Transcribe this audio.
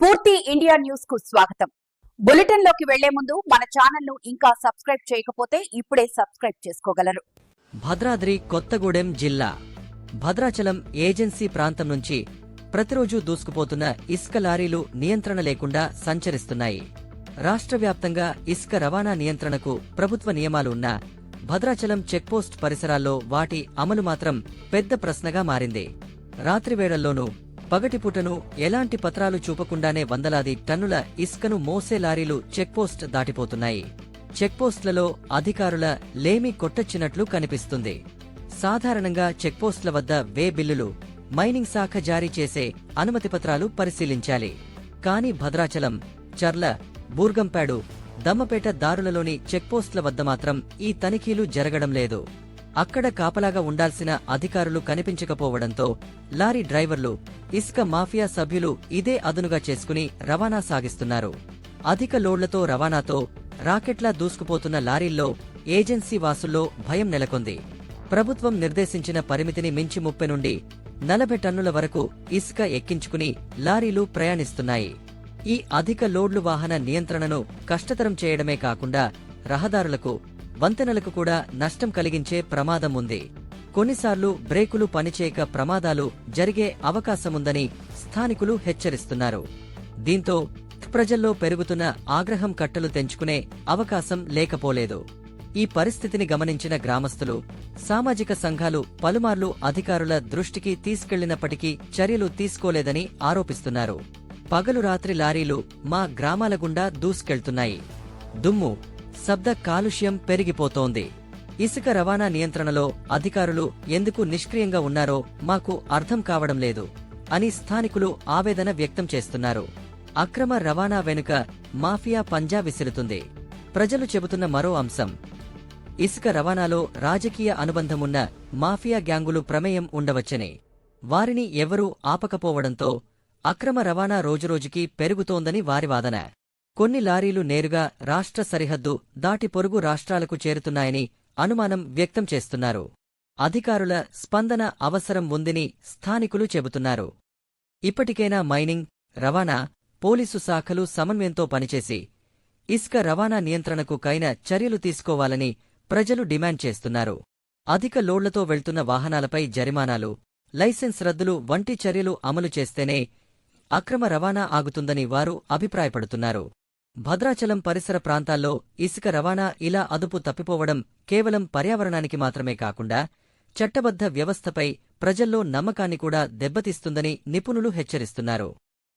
స్ఫూర్తి ఇండియా న్యూస్కు స్వాగతం. బులెటిన్లోకి వెళ్ళే ముందు మన ఛానల్ను ఇంకా సబ్స్క్రైబ్ చేయకపోతే ఇప్పుడే సబ్స్క్రైబ్ చేసుకోగలరు. భద్రాద్రి కొత్తగూడెం జిల్లా భద్రాచలం ఏజెన్సీ ప్రాంతం నుంచి ప్రతిరోజు దూసుకుపోతున్న ఇసుక లారీలు నియంత్రణ లేకుండా సంచరిస్తున్నాయి. రాష్ట్ర వ్యాప్తంగా ఇసుక రవాణా నియంత్రణకు ప్రభుత్వ నియమాలు ఉన్నా భద్రాచలం చెక్పోస్ట్ పరిసరాల్లో వాటి అమలు మాత్రం పెద్ద ప్రశ్నగా మారింది. రాత్రివేళల్లోనూ పగటిపూటను ఎలాంటి పత్రాలు చూపకుండానే వందలాది టన్నుల ఇసుకను మోసే లారీలు చెక్పోస్ట్ దాటిపోతున్నాయి. చెక్పోస్ట్లలో అధికారుల లేమి కొట్టొచ్చినట్లు కనిపిస్తుంది. సాధారణంగా చెక్పోస్ట్ల వద్ద వే బిల్లులు మైనింగ్ శాఖ జారీ చేసే అనుమతి పత్రాలు పరిశీలించాలి. కాని భద్రాచలం చర్ల బూర్గంపేడు దమ్మపేట దారులలోని చెక్పోస్ట్ల వద్ద మాత్రం ఈ తనిఖీలు జరగడం లేదు. అక్కడ కాపలాగా ఉండాల్సిన అధికారులు కనిపించకపోవడంతో లారీ డ్రైవర్లు ఇసుక మాఫియా సభ్యులు ఇదే అదునుగా చేసుకుని రవాణా సాగిస్తున్నారు. అధిక లోడ్లతో రవాణాతో రాకెట్లా దూసుకుపోతున్న లారీల్లో ఏజెన్సీ వాసుల్లో భయం నెలకొంది. ప్రభుత్వం నిర్దేశించిన పరిమితిని మించి ముప్పై నుండి నలభై టన్నుల వరకు ఇసుక ఎక్కించుకుని లారీలు ప్రయాణిస్తున్నాయి. ఈ అధిక లోడ్లు వాహన నియంత్రణను కష్టతరం చేయడమే కాకుండా రహదారులకు వంతెనలకు కూడా నష్టం కలిగించే ప్రమాదం ఉంది. కొన్నిసార్లు బ్రేకులు పనిచేయక ప్రమాదాలు జరిగే అవకాశముందని స్థానికులు హెచ్చరిస్తున్నారు. దీంతో ప్రజల్లో పెరుగుతున్న ఆగ్రహం కట్టలు తెంచుకునే అవకాశం లేకపోలేదు. ఈ పరిస్థితిని గమనించిన గ్రామస్తులు సామాజిక సంఘాలు పలుమార్లు అధికారుల దృష్టికి తీసుకెళ్ళినప్పటికీ చర్యలు తీసుకోలేదని ఆరోపిస్తున్నారు. పగలు రాత్రి లారీలు మా గ్రామాల గుండా దూసుకెళ్తున్నాయి. దుమ్ము శబ్ద కాలుష్యం పెరిగిపోతోంది. ఇసుక రవాణా నియంత్రణలో అధికారులు ఎందుకు నిష్క్రియంగా ఉన్నారో మాకు అర్థం కావడం లేదు అని స్థానికులు ఆవేదన వ్యక్తం చేస్తున్నారు. అక్రమ రవాణా వెనుక మాఫియా పంజా విసురుతుంది. ప్రజలు చెబుతున్న మరో అంశం. ఇసుక రవాణాలో రాజకీయ అనుబంధమున్న మాఫియా గ్యాంగులు ప్రమేయం ఉండవచ్చని. వారిని ఎవరూ ఆపకపోవడంతో అక్రమ రవాణా రోజురోజుకీ పెరుగుతోందని వారి వాదన. కొన్ని లారీలు నేరుగా రాష్ట్ర సరిహద్దు దాటి పొరుగు రాష్ట్రాలకు చేరుతున్నాయని అనుమానం వ్యక్తం చేస్తున్నారు. అధికారుల స్పందన అవసరం ఉందని స్థానికులు చెబుతున్నారు. ఇప్పటికైనా మైనింగ్ రవాణా పోలీసు శాఖలు సమన్వయంతో పనిచేసి ఇసుక రవాణా నియంత్రణకు కైన చర్యలు తీసుకోవాలని ప్రజలు డిమాండ్ చేస్తున్నారు. అధిక లోడ్లతో వెళ్తున్న వాహనాలపై జరిమానాలు లైసెన్స్ రద్దులు వంటి చర్యలు అమలు చేస్తేనే అక్రమ రవాణా ఆగుతుందని వారు అభిప్రాయపడుతున్నారు. భద్రాచలం పరిసర ప్రాంతాల్లో ఇసుక రవాణా ఇలా అదుపు తప్పిపోవడం కేవలం పర్యావరణానికి మాత్రమే కాకుండా చట్టబద్ధ వ్యవస్థపై ప్రజల్లో నమ్మకాన్ని కూడా దెబ్బతీస్తుందని నిపుణులు హెచ్చరిస్తున్నారు.